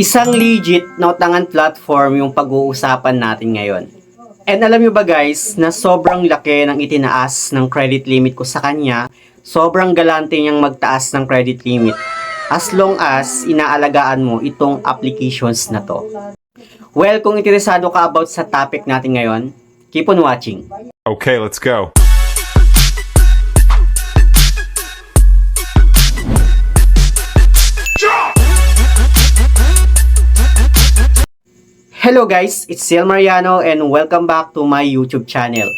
Isang legit na utangan platform yung pag-uusapan natin ngayon. And alam nyo ba guys, na sobrang laki ng itinaas ng credit limit ko sa kanya, sobrang galante niyang magtaas ng credit limit as long as inaalagaan mo itong applications na to. Well, kung interesado ka about sa topic natin ngayon, keep on watching. Okay, let's go. Hello guys, it's Ciel Mariano and welcome back to my YouTube channel.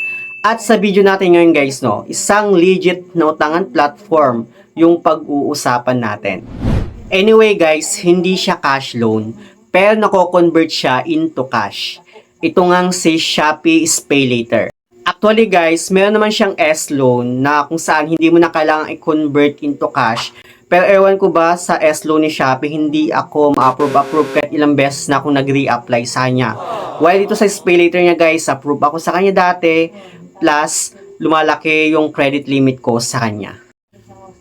At sa video natin ngayon guys, no, isang legit na utangan platform yung pag-uusapan natin. Anyway guys, hindi siya cash loan, pero nako-convert siya into cash. Ito ngang si Shopee Pay Later. Actually guys, meron naman siyang S-loan na kung saan hindi mo na kailangan i-convert into cash. Pero ewan ko ba sa S-loan ni Shopee, hindi ako ma-approve-approve kahit ilang beses na akong nag-re-apply sa kanya. While dito sa Pay Later niya guys, approve ako sa kanya dati, plus lumalaki yung credit limit ko sa kanya.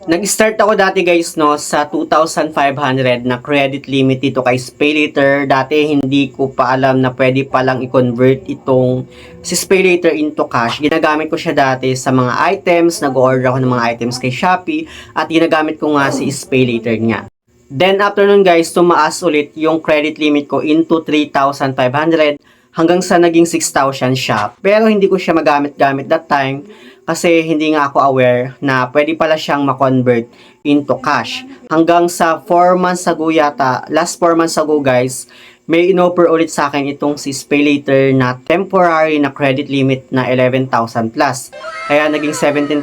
Nag-start ako dati guys no sa 2,500 na credit limit dito kay SpayLater. Dati hindi ko pa alam na pwede palang i-convert itong si SpayLater into cash. Ginagamit ko siya dati sa mga items. Nag-order ako ng mga items kay Shopee at ginagamit ko nga si SpayLater niya. Then after nun guys, tumaas ulit yung credit limit ko into 3,500 hanggang sa naging 6,000 siya. Pero hindi ko siya magamit-gamit that time kasi hindi nga ako aware na pwede pala siyang ma-convert into cash. Hanggang sa 4 months ago yata, last 4 months ago guys, may inoffer ulit sa akin itong si SpayLater na temporary na credit limit na 11,000 plus. Kaya naging 17,000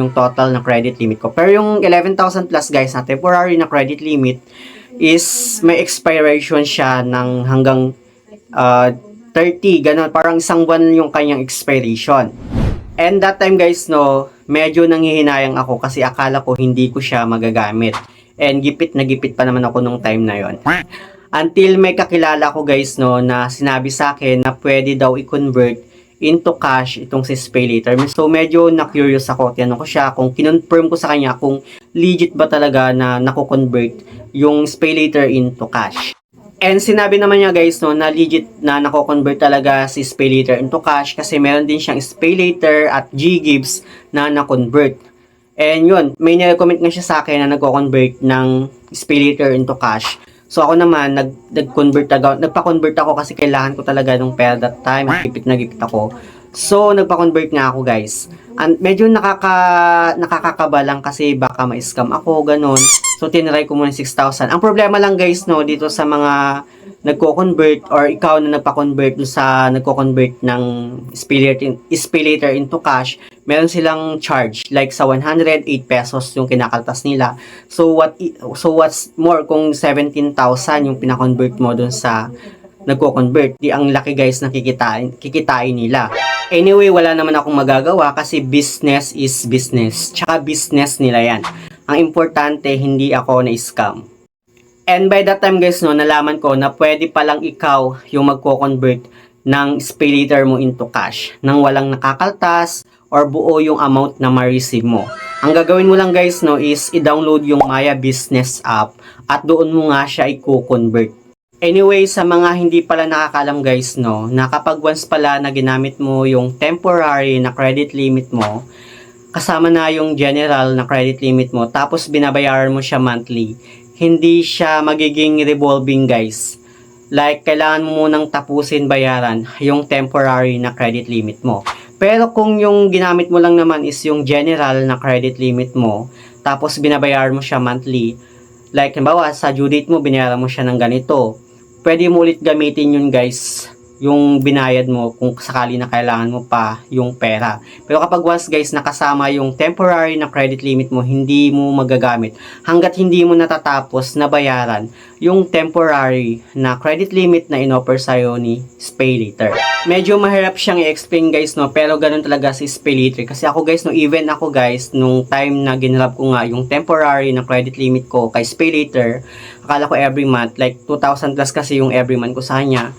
yung total na credit limit ko. Pero yung 11,000 plus guys na temporary na credit limit is may expiration siya ng hanggang uh, 30, ganun. Parang isang buwan yung kanyang expiration. And that time guys, no, medyo nanghihinayang ako kasi akala ko hindi ko siya magagamit. And gipit na gipit pa naman ako nung time na yon. Until may kakilala ko guys, no, na sinabi sa akin na pwede daw i-convert into cash itong si SpayLater. So medyo na-curious ako. Tinanong ko siya kung kinonfirm ko sa kanya kung legit ba talaga na nako-convert yung SpayLater into cash. And sinabi naman niya guys no na legit na nako-convert talaga si SpayLater into cash kasi meron din siyang SpayLater at G-Gibbs na na-convert. And yun, may nire-comment nga siya sa akin na nagko-convert ng SpayLater into cash. So ako naman, nag, nag-convert ako, nagpa-convert ako kasi kailangan ko talaga nung pera that time, gipit na gipit ako. So, nagpa-convert nga ako guys. And medyo nakaka, nakakakaba lang kasi baka ma-scam ako, ganun. So, tinry ko muna 6,000. Ang problema lang guys, no, dito sa mga nagko-convert or ikaw na nagpa-convert sa nagko-convert ng SpayLater into cash, meron silang charge like sa 108 pesos yung kinakaltas nila. So, what so what's more kung 17,000 yung pina-convert mo dun sa nagko-convert. Di ang laki guys na kikitain, kikitain nila. Anyway, wala naman akong magagawa kasi business is business. Tsaka business nila yan. Ang importante, hindi ako na-scam. And by that time guys, no, nalaman ko na pwede palang ikaw yung magko-convert ng SpayLater mo into cash nang walang nakakaltas or buo yung amount na ma-receive mo. Ang gagawin mo lang guys no is i-download yung Maya Business app at doon mo nga siya i-convert. Anyway, sa mga hindi pala nakakalam guys, no, na kapag once pala na ginamit mo yung temporary na credit limit mo, kasama na yung general na credit limit mo, tapos binabayaran mo siya monthly, hindi siya magiging revolving guys. Like, kailangan mo munang tapusin bayaran yung temporary na credit limit mo. Pero kung yung ginamit mo lang naman is yung general na credit limit mo, tapos binabayaran mo siya monthly, like, halimbawa, sa due date mo, binayaran mo siya ng ganito, pwede mo ulit gamitin yun guys yung binayad mo kung sakali na kailangan mo pa yung pera. Pero kapag once guys nakasama yung temporary na credit limit mo, hindi mo magagamit hanggat hindi mo natatapos na bayaran yung temporary na credit limit na inoffer sa'yo ni SpayLater. Medyo mahirap siyang i-explain guys no, pero ganun talaga si SpayLater. Kasi ako guys, no, even ako guys, nung time na ginrab ko nga yung temporary na credit limit ko kay SpayLater, akala ko every month, like 2,000 plus kasi yung every month ko sa kanya,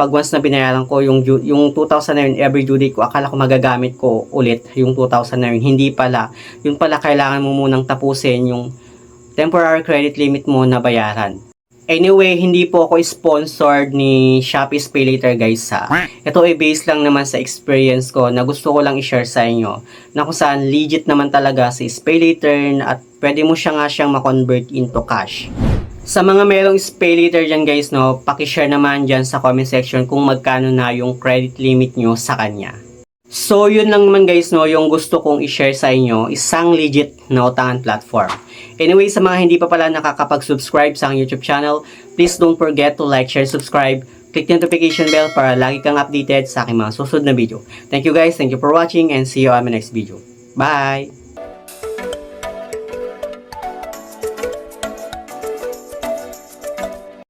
pag once na binayaran ko yung yung 2,000 na yun every due date ko akala ko magagamit ko ulit yung 2,000 na yun hindi pala yun pala kailangan mo munang tapusin yung temporary credit limit mo na bayaran Anyway, hindi po ako sponsored ni Shopee Pay Later guys ha. Ito ay based lang naman sa experience ko na gusto ko lang i-share sa inyo na kung saan legit naman talaga si Pay Later at pwede mo siya nga siyang ma-convert into cash. Sa mga merong Pay Later dyan guys no, pakishare naman dyan sa comment section kung magkano na yung credit limit nyo sa kanya. So yun lang naman guys no, yung gusto kong i-share sa inyo, isang legit na utangan platform. Anyway, sa mga hindi pa pala nakakapag-subscribe sa YouTube channel, please don't forget to like, share, subscribe, click the notification bell para lagi kang updated sa aking mga susunod na video. Thank you guys, thank you for watching, and see you on my next video. Bye!